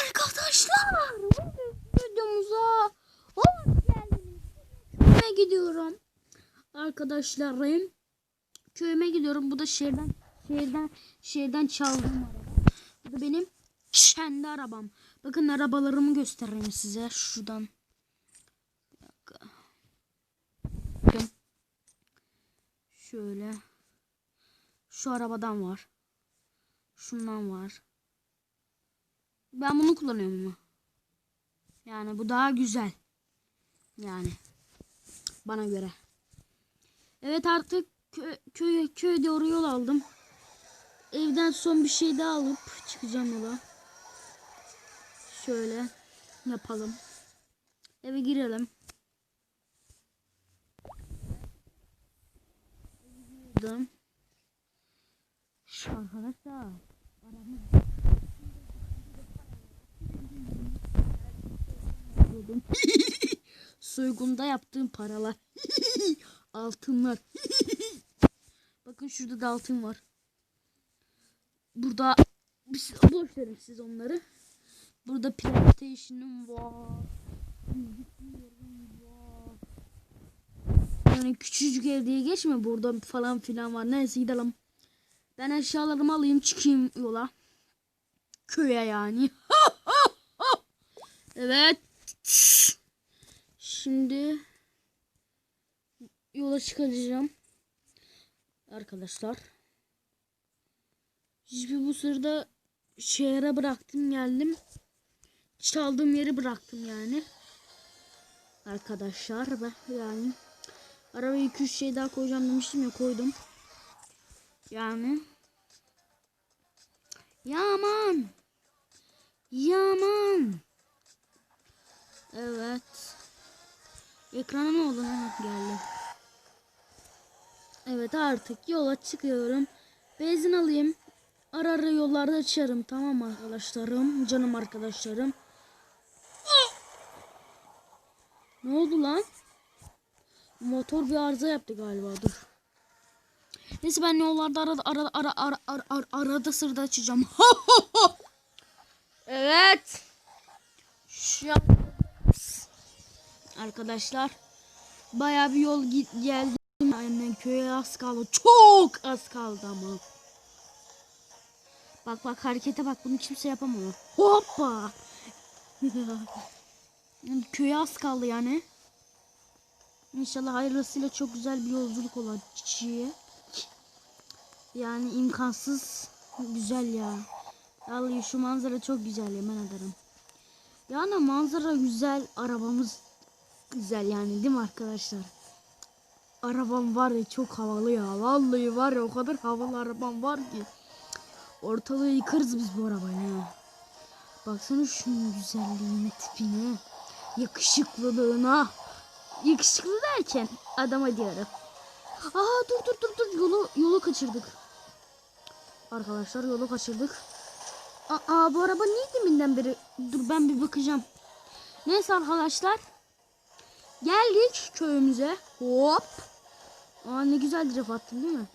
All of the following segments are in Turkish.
Arkadaşlar videomuza hoş geldiniz. Köyüme gidiyorum. Arkadaşlarım köyüme gidiyorum. Bu da şehirden şehirden şehirden çaldığım araba. Bu da benim kendi arabam. Bakın arabalarımı göstereyim size şuradan. Şöyle. Şu arabadan var. Şundan var. Ben bunu kullanıyorum ama. Yani bu daha güzel. Yani. Bana göre. Evet artık kö köy köy doğru yol aldım. Evden son bir şey daha alıp çıkacağım yola. Şöyle yapalım. Eve girelim. Girdim. Arkadaşlar. Aramız buldum. Soygunda yaptığım paralar. Altınlar. Bakın şurada da altın var. Burada boş verin siz onları. Burada PlayStation'ım var. Yani küçücük ev diye geçme. Burada falan filan var. Neyse gidelim. Ben eşyalarımı alayım çıkayım yola. Köye yani. evet. Şimdi yola çıkacağım. Arkadaşlar. Şimdi bu sırada şehre bıraktım geldim. Çaldığım yeri bıraktım yani. Arkadaşlar ben yani arabaya 2-3 şey daha koyacağım demiştim ya koydum. Yani Yaman Yaman Evet Ekrana ne oldu? Ha, geldi. Evet artık yola çıkıyorum. Benzin alayım. Ara ara yollarda açarım. Tamam arkadaşlarım. Canım arkadaşlarım. Ne oldu lan? Motor bir arıza yaptı galiba. Dur. Neyse ben yollarda arada ara ara ara ara, ara arada sırada açacağım. evet. Şu an arkadaşlar bayağı bir yol git geldim. Aynen köye az kaldı. Çok az kaldı ama. Bak bak harekete bak bunu kimse yapamıyor. Hoppa. köye az kaldı yani. İnşallah hayırlısıyla çok güzel bir yolculuk olacak. Yani imkansız güzel ya. Vallahi şu manzara çok güzel yemin ederim. Yani manzara güzel, arabamız güzel yani değil mi arkadaşlar? Arabam var ya çok havalı ya. Vallahi var ya o kadar havalı arabam var ki. Ortalığı yıkarız biz bu arabayla. Baksana şunun güzelliğine, tipine, yakışıklılığına. Yakışıklı derken adama diyorum. Aa dur dur dur dur yolu yolu kaçırdık. Arkadaşlar yolu kaçırdık. Aa bu araba niye deminden beri? Dur ben bir bakacağım. Neyse arkadaşlar. Geldik köyümüze. Hop. Aa ne güzel drift attım değil mi?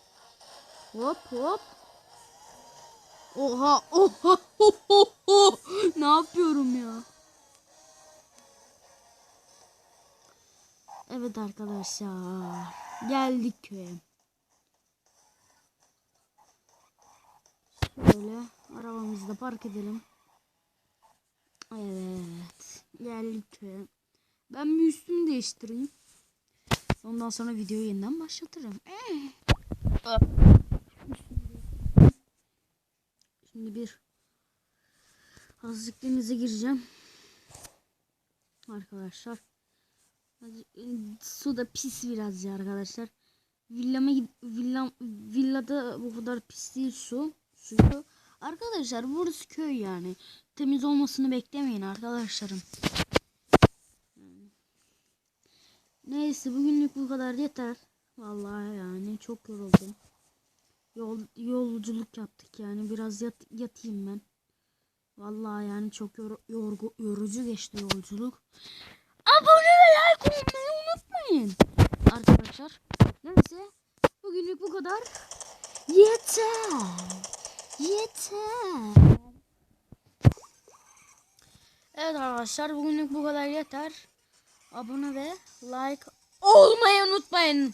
Hop hop. Oha oha oha, ne yapıyorum ya? Evet arkadaşlar. Geldik köye. Şöyle arabamızı da park edelim. Evet. Geldik köye. Ben bir üstümü değiştireyim. Ondan sonra videoyu yeniden başlatırım. Şimdi bir azıcık gireceğim. Arkadaşlar. Su da pis biraz ya arkadaşlar. Villama villam villada bu kadar pis değil su. Suyu. Arkadaşlar burası köy yani. Temiz olmasını beklemeyin arkadaşlarım. Neyse bugünlük bu kadar yeter. Vallahi yani çok yoruldum. Yol, yolculuk yaptık yani biraz yat, yatayım ben. Vallahi yani çok yor, yorgu, yorucu geçti yolculuk. Abone ve like olmayı unutmayın. Arkadaşlar neyse bugünlük bu kadar. Yeter. Yeter. Evet arkadaşlar bugünlük bu kadar yeter. Abone ve like olmayı unutmayın.